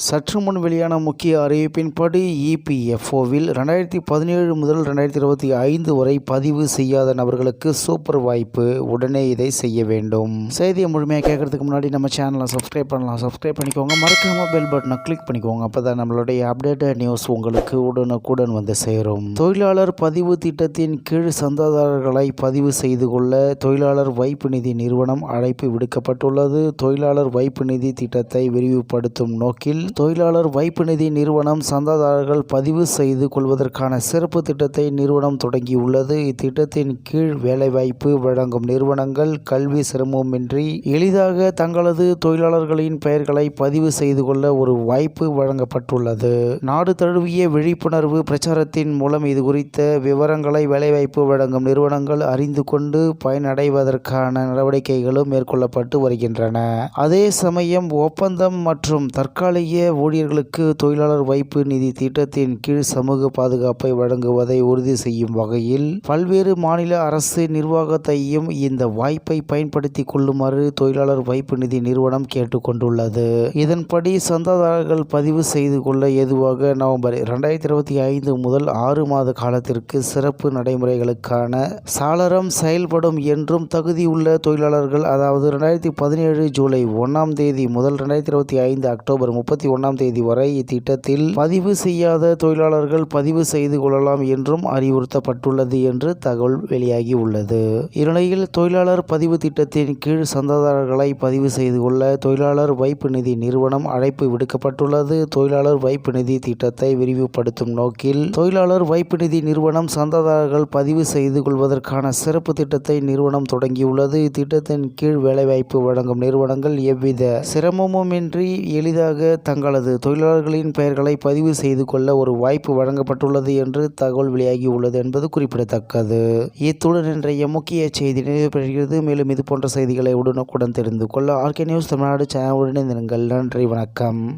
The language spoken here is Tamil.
சற்று முன் வெளியான முக்கிய அறிவிப்பின்படி இபிஎஃப்ஓவில் ரெண்டாயிரத்தி பதினேழு முதல் ரெண்டாயிரத்தி இருபத்தி ஐந்து வரை பதிவு செய்யாத நபர்களுக்கு சூப்பர் வாய்ப்பு. உடனே இதை செய்ய வேண்டும். செய்தியை முழுமையாக கேட்கறதுக்கு முன்னாடி நம்ம சேனலை சப்ஸ்கிரைப் பண்ணலாம். சப்ஸ்கிரைப் பண்ணிக்கோங்க. மறக்காம பெல் பட்டனை கிளிக் பண்ணிக்கோங்க. அப்போ தான் நம்மளுடைய அப்டேட்டட் நியூஸ் உங்களுக்கு உடனுக்குடன் வந்து சேரும். தொழிலாளர் பதிவு திட்டத்தின் கீழ் சந்தாதாரர்களை பதிவு செய்து கொள்ள தொழிலாளர் வைப்பு நிதி நிறுவனம் அழைப்பு விடுக்கப்பட்டுள்ளது. தொழிலாளர் வைப்பு நிதி திட்டத்தை விரிவுபடுத்தும் நோக்கில் தொழிலாளர் வைப்பு நிதி நிறுவனம் சந்தாதாரர்கள் பதிவு செய்து கொள்வதற்கான சிறப்பு திட்டத்தை நிறுவனம் தொடங்கியுள்ளது. இத்திட்டத்தின் கீழ் வேலைவாய்ப்பு வழங்கும் நிறுவனங்கள் கல்வி சிரமமின்றி எளிதாக தங்களது தொழிலாளர்களின் பெயர்களை பதிவு செய்து கொள்ள ஒரு வாய்ப்பு வழங்கப்பட்டுள்ளது. நாடு தழுவிய விழிப்புணர்வு பிரச்சாரத்தின் மூலம் இது குறித்த விவரங்களை வேலைவாய்ப்பு வழங்கும் நிறுவனங்கள் அறிந்து கொண்டு பயனடைவதற்கான நடவடிக்கைகளும் மேற்கொள்ளப்பட்டு வருகின்றன. அதே சமயம் ஒப்பந்தம் மற்றும் தற்காலிக ஊழியர்களுக்கு தொழிலாளர் வைப்பு நிதி திட்டத்தின் கீழ் சமூக பாதுகாப்பை வழங்குவதை உறுதி செய்யும் வகையில் பல்வேறு மாநில அரசு நிர்வாகத்தையும் இந்த வாய்ப்பை பயன்படுத்தி கொள்ளுமாறு தொழிலாளர் வைப்பு நிதி நிறுவனம் கேட்டுக்கொண்டுள்ளது. இதன்படி சந்தாதாரர்கள் பதிவு செய்து கொள்ள ஏதுவாக நவம்பர் இரண்டாயிரத்தி இருபத்தி ஐந்து முதல் ஆறு மாத காலத்திற்கு சிறப்பு நடைமுறைகளுக்கான சாளரம் செயல்படும் என்றும் தகுதியுள்ள தொழிலாளர்கள் அதாவது ரெண்டாயிரத்தி பதினேழு ஜூலை ஒன்றாம் தேதி முதல் ரெண்டாயிரத்தி இருபத்தி ஐந்து அக்டோபர் முப்பத்தி ஒன்றாம் தேதி வரை இத்திட்டத்தில் பதிவு செய்யாத தொழிலாளர்கள் பதிவு செய்து கொள்ளலாம் என்றும் அறிவுறுத்தப்பட்டுள்ளது என்று தகவல் வெளியாகி உள்ளது இந்நிலையில் தொழிலாளர் பதிவு திட்டத்தின் கீழ் சந்தாதாரர்களை பதிவு செய்து கொள்ள தொழிலாளர் வைப்பு நிதி நிறுவனம் அழைப்பு விடுக்கப்பட்டுள்ளது. தொழிலாளர் வைப்பு நிதி திட்டத்தை விரிவுபடுத்தும் நோக்கில் தொழிலாளர் வைப்பு நிதி நிறுவனம் சந்தாதாரர்கள் பதிவு செய்து கொள்வதற்கான சிறப்பு திட்டத்தை நிறுவனம் தொடங்கியுள்ளது. இத்திட்டத்தின் கீழ் வேலைவாய்ப்பு வழங்கும் நிறுவனங்கள் எவ்வித சிரமமுமின்றி எளிதாக தங்களது தொழிலாளர்களின் பெயர்களை பதிவு செய்து கொள்ள ஒரு வாய்ப்பு வழங்கப்பட்டுள்ளது என்று தகவல் வெளியாகி உள்ளது என்பது குறிப்பிடத்தக்கது. இத்துடன் இன்றைய முக்கிய செய்தி நிறைவு பெறுகிறது. மேலும் இது போன்ற செய்திகளை உடனுக்குடன் தெரிந்து கொள்ள ஆர்கே நியூஸ் தமிழ்நாடு சேனலுடன் இணைந்திருங்கள். நன்றி வணக்கம்.